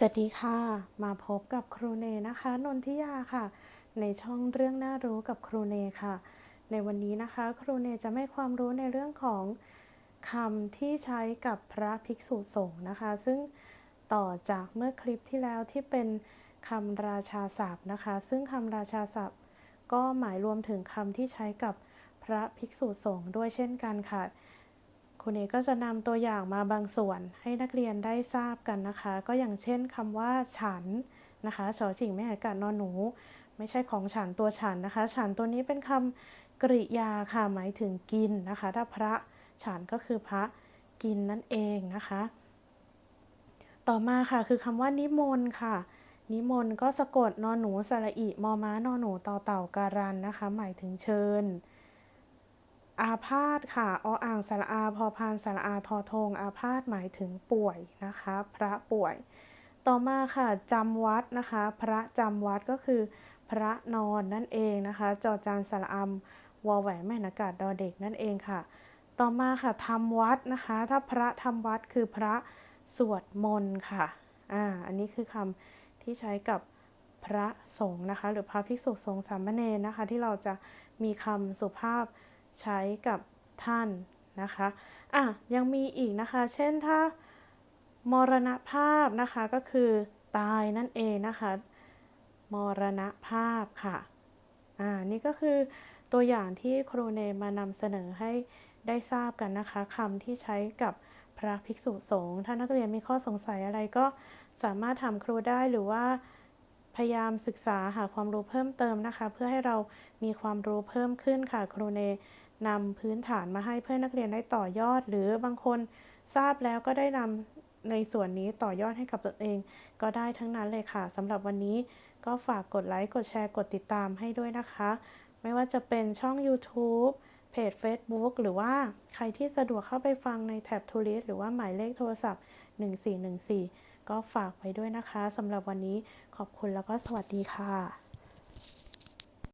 สวัสดีค่ะ มาพบกับครูเนนะคะนนทิยาค่ะ ในช่องเรื่องน่ารู้กับครูเนค่ะ ในวันนี้นะคะ ครูเนจะไม่ความรู้ในเรื่องของคำที่ใช้กับพระภิกษุสงฆ์นะคะ ซึ่งต่อจากเมื่อคลิปที่แล้วที่เป็นคำราชาศัพท์นะคะ ซึ่งคำราชาศัพท์ ก็หมายรวมถึงคำที่ใช้กับพระภิกษุสงฆ์ด้วยเช่นกันค่ะ คุณเอก็จะนำตัวอย่างมาบางส่วนให้นักเรียนได้ทราบกันนะคะ ก็อย่างเช่นคำว่าฉันนะคะชอชิงไม่หากัดนอนหนู ไม่ใช่ของฉันตัวฉันนะคะ ฉันตัวนี้เป็นคำกริยาค่ะหมายถึงกินนะคะ ถ้าพระฉันก็คือพระกินนั่นเองนะคะ ต่อมาค่ะคือคำว่านิมนต์ค่ะ นิมนต์ก็สะกดนอนหนูสระอิมอม้านอนหนูต่อเต่าการันนะคะ หมายถึงเชิญ พาธค่ะ ออ่างสระอา พอพานสระอา ทอทง อาพาธหมายถึงป่วยนะคะ พระป่วย ต่อมาค่ะจำวัดนะคะ พระจำวัดก็คือ พระนอนนั่นเองนะคะ จอจานสระอำวอแหวนแม่นากาศดอเด็กนั่นเองค่ะ ต่อมาค่ะทำวัดนะคะ ถ้าพระทำวัดคือพระสวดมนต์ค่ะ อ่า อันนี้คือคำที่ใช้กับพระสงฆ์นะคะ หรือพระภิกษุสงฆ์สามเณรนะคะ ที่เราจะมีคำสุภาพ ใช้กับท่านนะคะอะยังมีอีกนะคะ เช่นถ้ามรณภาพนะคะก็คือตายนั่นเองนะคะมรณภาพค่ะอ่านี่ก็คือตัวอย่างที่ครูเนมานำเสนอให้ได้ทราบกันนะคะคำที่ใช้กับพระภิกษุสงฆ์ถ้านักเรียนมีข้อสงสัยอะไรก็สามารถถามครูได้หรือว่าพยายามศึกษาหาความรู้เพิ่มเติมนะคะ เพื่อให้เรามีความรู้เพิ่มขึ้นค่ะครูเน นำพื้นฐานมาให้เพื่อนนักเรียนได้ต่อยอด หรือบางคนทราบแล้วก็ได้นำในส่วนนี้ต่อยอดให้กับตนเอง ก็ได้ทั้งนั้นเลยค่ะสำหรับวันนี้ก็ฝากกดไลค์ กดแชร์ กดติดตามให้ด้วยนะคะ ไม่ว่าจะเป็นช่อง YouTube เพจ Facebook หรือว่าใครที่สะดวกเข้าไปฟังในแท็บทูลิสหรือว่าหมายเลขโทรศัพท์ 1414 ก็ฝากไว้ด้วยนะคะสำหรับวันนี้ขอบคุณแล้วก็สวัสดีค่ะ